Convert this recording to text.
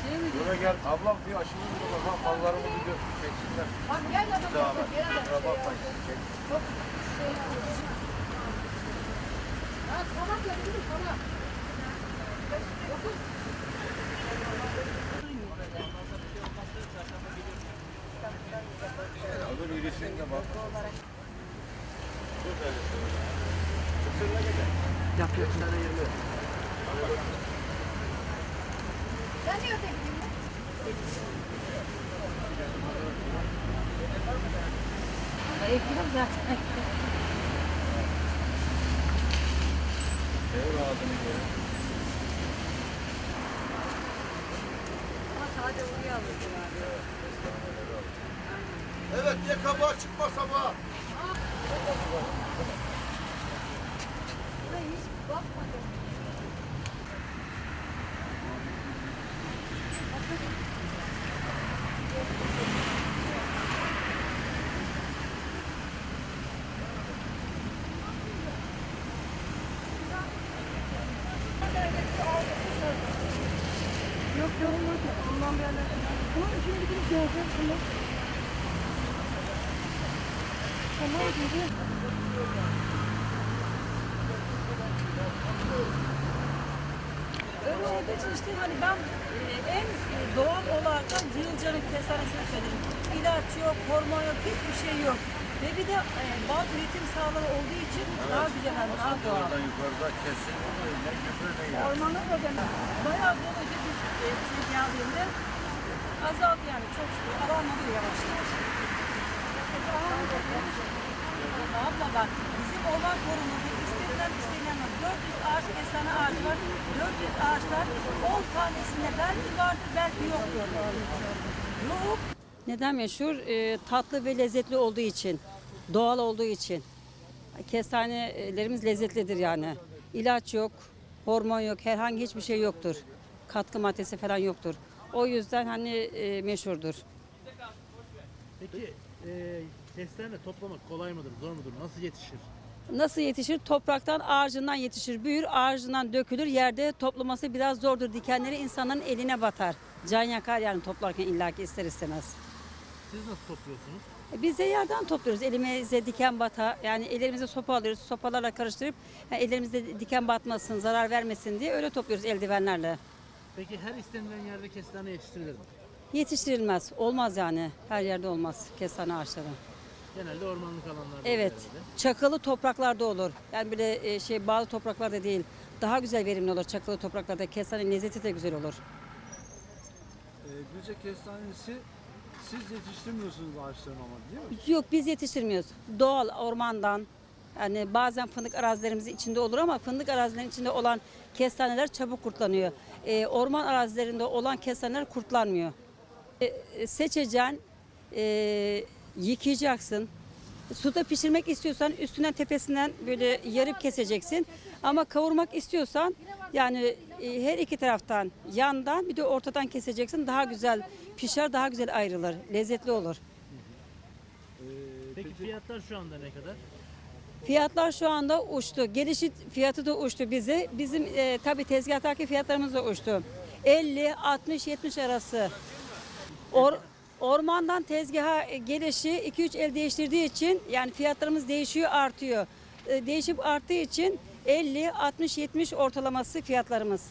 Şeye mi Buraya gel. Ablam diyor aşımı bir bak. Bak mallarımızı diyor. Çeksinler. Bak gel de bak. Beraber. Beraber. Şey Çek. Çok şey yapıyor. Ha konakla gidiyor konak. Bakın. Alır yürüyüşün de bak. Yapıyor. Yapıyor. Evet diye kabağa çıkma sabah. Hiç bakmadım. Yok yorulmadı. Ondan böyle. Tamam şimdi gidip göreceğiz bunu. Tamam gidiyor. Öyle olduğu için işte hani ben e, en doğal olarak da Yılcan'ın kesaresini söyledim. İlaç yok, hormon yok, hiçbir şey yok. Ve bir de e, bal üretim sahaları olduğu için daha güzel, hani daha doğal. Oradan yukarıda kesin ne küfür ne da bayağı bir önce biz e, bize geldiğinde azaldı yani çok şükür. Alanmadı yavaş yavaş. Abla bak bizim orman korumamızda istenilen istenilen var. 400 ağaç kestane ağacı var. 400 ağaçlar 10 tanesinde belki vardır belki yoktur. Yok. Neden meşhur? Ee, tatlı ve lezzetli olduğu için, doğal olduğu için. Kestanelerimiz lezzetlidir yani. İlaç yok, hormon yok, herhangi hiçbir şey yoktur. Katkı maddesi falan yoktur. O yüzden hani e, meşhurdur. Peki e, kestane toplamak kolay mıdır, zor mudur? Nasıl yetişir? Nasıl yetişir? Topraktan, ağacından yetişir, büyür, ağacından dökülür. Yerde toplaması biraz zordur. Dikenleri insanların eline batar. Can yakar yani toplarken illaki ister istemez. Siz nasıl topluyorsunuz? E, Biz de yerden topluyoruz. Elimize diken bata, yani ellerimize sopa alıyoruz. Sopalarla karıştırıp yani ellerimizde diken batmasın, zarar vermesin diye öyle topluyoruz eldivenlerle. Peki her istenilen yerde kestane yetiştirilir mi? Yetiştirilmez. Olmaz yani. Her yerde olmaz kestane ağaçları. Genelde ormanlık alanlarda. Evet. herhalde. Çakılı topraklarda olur. Yani böyle e, şey bağlı topraklarda değil. Daha güzel verimli olur çakılı topraklarda. Kestane lezzeti de güzel olur. Ee, Düzce kestanesi siz yetiştirmiyorsunuz ağaçlarını ama değil mi? Yok biz yetiştirmiyoruz. Doğal ormandan yani bazen fındık arazilerimizin içinde olur ama fındık arazilerinin içinde olan kestaneler çabuk kurtlanıyor. Ee, orman arazilerinde olan kestaneler kurtlanmıyor. Ee, e, seçeceksin, e, yıkayacaksın. Suda pişirmek istiyorsan üstünden tepesinden böyle yarıp keseceksin. Ama kavurmak istiyorsan yani e, her iki taraftan yandan bir de ortadan keseceksin. Daha güzel pişer, daha güzel ayrılır. Lezzetli olur. Peki fiyatlar şu anda ne kadar? Fiyatlar şu anda uçtu. Gelişi fiyatı da uçtu bize. Bizim e, tabii tezgahtaki fiyatlarımız da uçtu. 50, 60, 70 arası. Or, ormandan tezgaha e, gelişi 2-3 el değiştirdiği için yani fiyatlarımız değişiyor, artıyor. E, değişip arttığı için 50, 60, 70 ortalaması fiyatlarımız.